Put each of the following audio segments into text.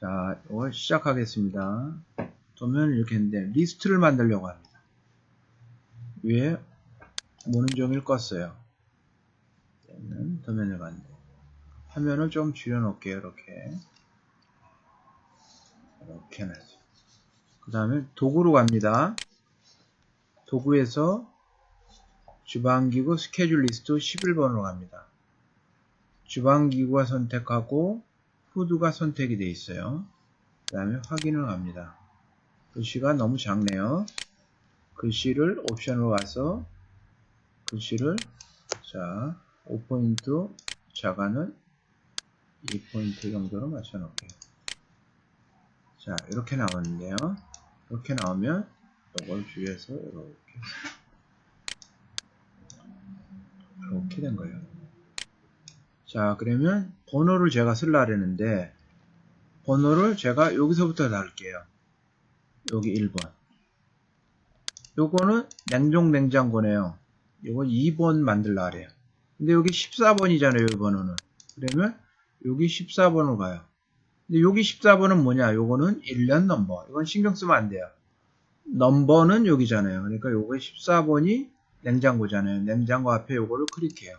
자, 이걸 시작하겠습니다. 도면을 이렇게 했는데 리스트를 만들려고 합니다. 위에 모는 종이를 껐어요. 도면을 갔는데 화면을 좀 줄여놓을게요. 이렇게 이렇게 해놨어요. 그 다음에 도구로 갑니다. 도구에서 주방기구 스케줄 리스트 11번으로 갑니다. 주방기구가 선택하고 후드가 선택이 되어 있어요. 그 다음에 확인을 합니다. 글씨가 너무 작네요. 글씨를 옵션으로 가서 글씨를 자 5포인트 자가는 2포인트 정도로 맞춰 놓을게요. 자 이렇게 나왔는데요. 이렇게 나오면 이걸 주위에서 이렇게 이렇게 된 거예요. 자 그러면 번호를 제가 쓸라 그랬는데 번호를 제가 여기서부터 달게요. 여기 1번 요거는 냉동 냉장고네요. 요거 2번 만들라 그래요. 근데 여기 14번이잖아요. 이 번호는. 그러면 여기 14번으로 가요. 근데 여기 14번은 뭐냐? 요거는 1년 넘버. 이건 신경 쓰면 안 돼요. 넘버는 여기잖아요. 그러니까 요거 14번이 냉장고잖아요. 냉장고 앞에 요거를 클릭해요.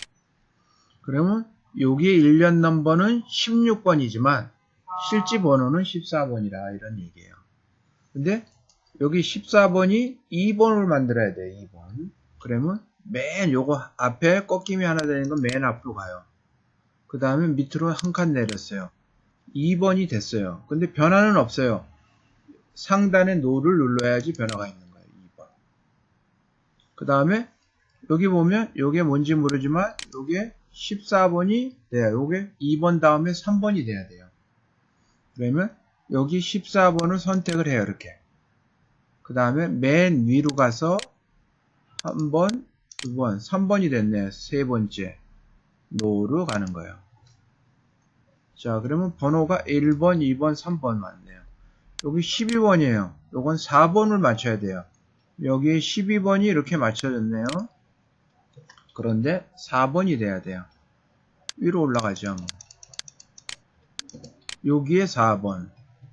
그러면 여기 1년 넘버는 16번이지만 실제 번호는 14번이라 이런 얘기예요. 근데 여기 14번이 2번을 만들어야 돼요. 2번. 그러면 맨 요거 앞에 꺾임이 하나 되는 건 맨 앞으로 가요. 그 다음에 밑으로 한 칸 내렸어요. 2번이 됐어요. 근데 변화는 없어요. 상단에 노를 눌러야지 변화가 있는 거예요. 2번. 그 다음에 여기 보면 요게 뭔지 모르지만 요게 14번이 돼요. 요게 2번 다음에 3번이 돼야 돼요. 그러면 여기 14번을 선택을 해요. 이렇게. 그 다음에 맨 위로 가서 한 번, 두 번, 3번이 됐네. 세 번째. 노로 가는 거예요. 자, 그러면 번호가 1번, 2번, 3번 맞네요. 여기 12번이에요. 요건 4번을 맞춰야 돼요. 여기에 12번이 이렇게 맞춰졌네요. 그런데 4번이 돼야 돼요. 위로 올라가죠. 여기에 4번.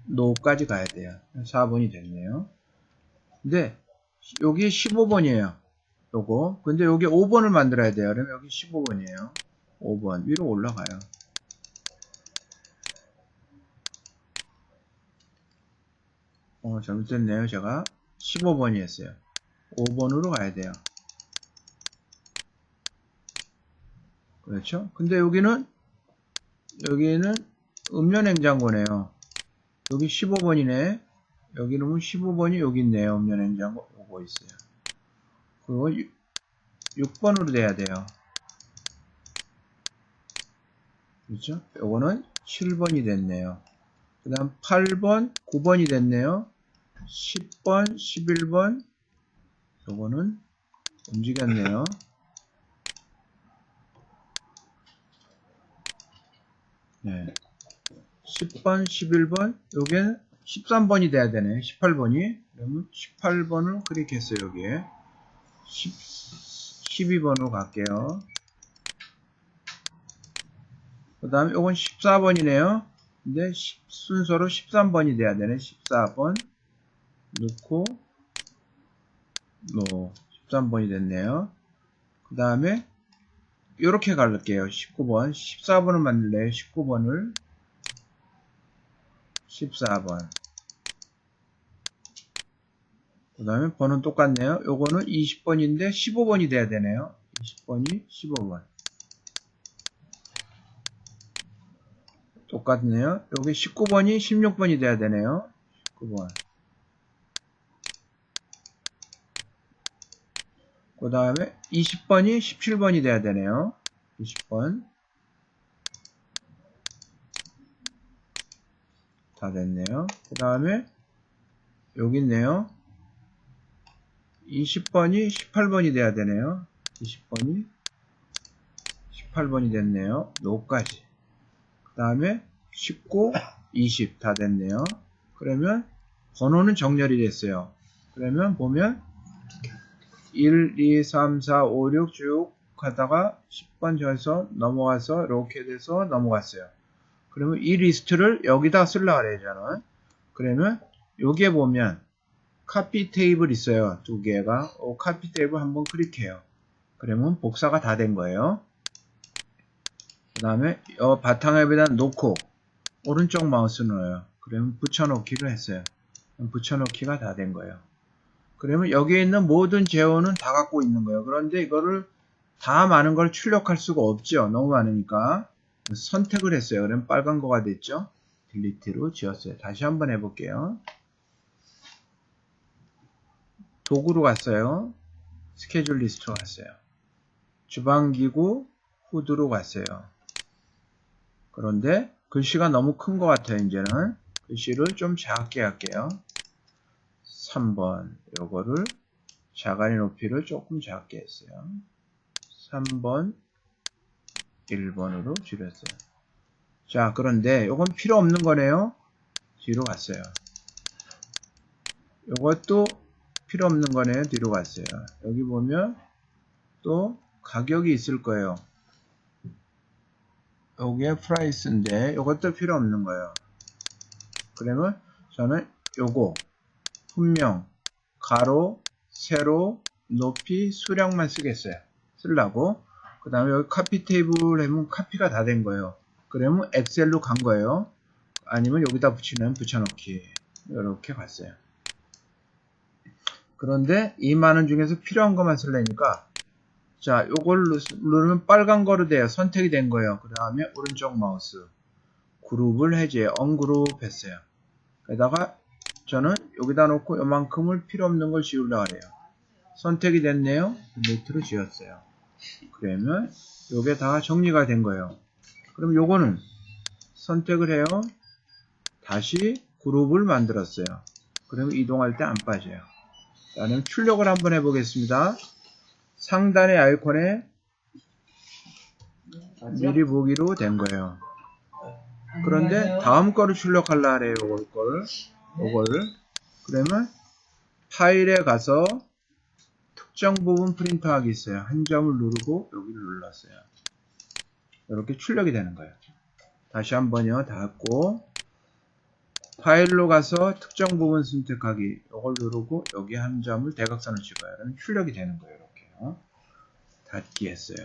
노까지 가야 돼요. 4번이 됐네요. 근데 여기 15번이에요. 요거. 근데 여기 5번을 만들어야 돼요. 그러면 여기 15번이에요. 5번. 위로 올라가요. 어, 잘못됐네요. 제가 15번이 었어요 5번으로 가야 돼요. 그렇죠? 근데 여기는 여기는 음료 냉장고네요. 여기 15번이네. 여기 는 15번이 여기 있네요. 음료 냉장고 오고 있어요. 그리고 6, 번으로 돼야 돼요. 그렇죠? 요거는 7번이 됐네요. 그 다음 8번, 9번이 됐네요. 10번, 11번 요거는 움직였네요. 네. 10번, 11번, 요게 13번이 돼야 되네. 18번이. 그러면 18번을 클릭했어요, 여기에. 10, 12번으로 갈게요. 그 다음에 요건 14번이네요. 근데 10, 순서로 13번이 돼야 되네. 14번. 넣고, 뭐, 13번이 됐네요. 그 다음에, 이렇게 갈게요. 19번. 14번을 만들래요. 19번을. 14번. 그 다음에 번호는 똑같네요. 요거는 20번인데 15번이 돼야 되네요. 20번이 15번. 똑같네요. 여기 19번이 16번이 돼야 되네요. 19번. 그 다음에 20번이 17번이 돼야 되네요. 20번. 다 됐네요. 그 다음에 여기 있네요. 20번이 18번이 돼야 되네요. 20번이 18번이 됐네요. 노까지. 그 다음에 19, 20 다 됐네요. 그러면 번호는 정렬이 됐어요. 그러면 보면 1, 2, 3, 4, 5, 6 쭉 가다가 10번 져서 넘어가서 돼서 넘어갔어요. 그러면 이 리스트를 여기다 쓸라 그래요, 저는. 그러면 여기에 보면 카피 테이블 있어요. 두 개가. 어, 카피 테이블 한번 클릭해요. 그러면 복사가 다 된 거예요. 그 다음에 어, 바탕앱에다 놓고 오른쪽 마우스 눌러요. 그러면 붙여놓기를 했어요. 그럼 붙여놓기가 다 된 거예요. 그러면 여기에 있는 모든 제어는 다 갖고 있는 거예요. 그런데 이거를 다 많은 걸 출력할 수가 없죠. 너무 많으니까. 선택을 했어요. 그러면 빨간 거가 됐죠. 딜리트로 지웠어요. 다시 한번 해볼게요. 도구로 갔어요. 스케줄 리스트로 갔어요. 주방기구 후드로 갔어요. 그런데 글씨가 너무 큰 것 같아요. 이제는 글씨를 좀 작게 할게요. 3번 요거를 자갈이 높이를 조금 작게 했어요. 3번 1번으로 줄였어요. 자 그런데 요건 필요 없는 거네요. 뒤로 갔어요. 요것도 필요 없는 거네요. 뒤로 갔어요. 여기 보면 또 가격이 있을 거예요. 여기에 프라이스인데 이것도 필요 없는 거예요. 그러면 저는 요거 분명 가로 세로 높이 수량만 쓰겠어요. 쓰려고 그 다음에 여기 카피 테이블 하면 카피가 다 된 거예요. 그러면 엑셀로 간 거예요. 아니면 여기다 붙이면 붙여넣기 이렇게 갔어요. 그런데 이 많은 중에서 필요한 것만 쓰려니까 자, 요걸 누- 누르면 빨간 거로 돼요. 선택이 된 거예요. 그 다음에 오른쪽 마우스. 그룹을 해제해. 언그룹 했어요. 게다가 저는 여기다 놓고 요만큼을 필요 없는 걸 지우려고 해요. 선택이 됐네요. 딜리트로 지웠어요. 그러면 요게 다 정리가 된 거예요. 그럼 요거는 선택을 해요. 다시 그룹을 만들었어요. 그러면 이동할 때 안 빠져요. 자, 그럼 출력을 한번 해보겠습니다. 상단의 아이콘에 미리 보기로 된 거예요. 그런데 다음 거를 출력하려 하래요. 요걸 걸. 요거를. 그러면 파일에 가서 특정 부분 프린트하기 있어요. 한 점을 누르고 여기를 눌렀어요. 이렇게 출력이 되는 거예요. 다시 한번요. 닫고 파일로 가서 특정 부분 선택하기 이걸 누르고 여기 한 점을 대각선을 찍어요. 그럼 출력이 되는 거예요. 이렇게요. 닫기 했어요.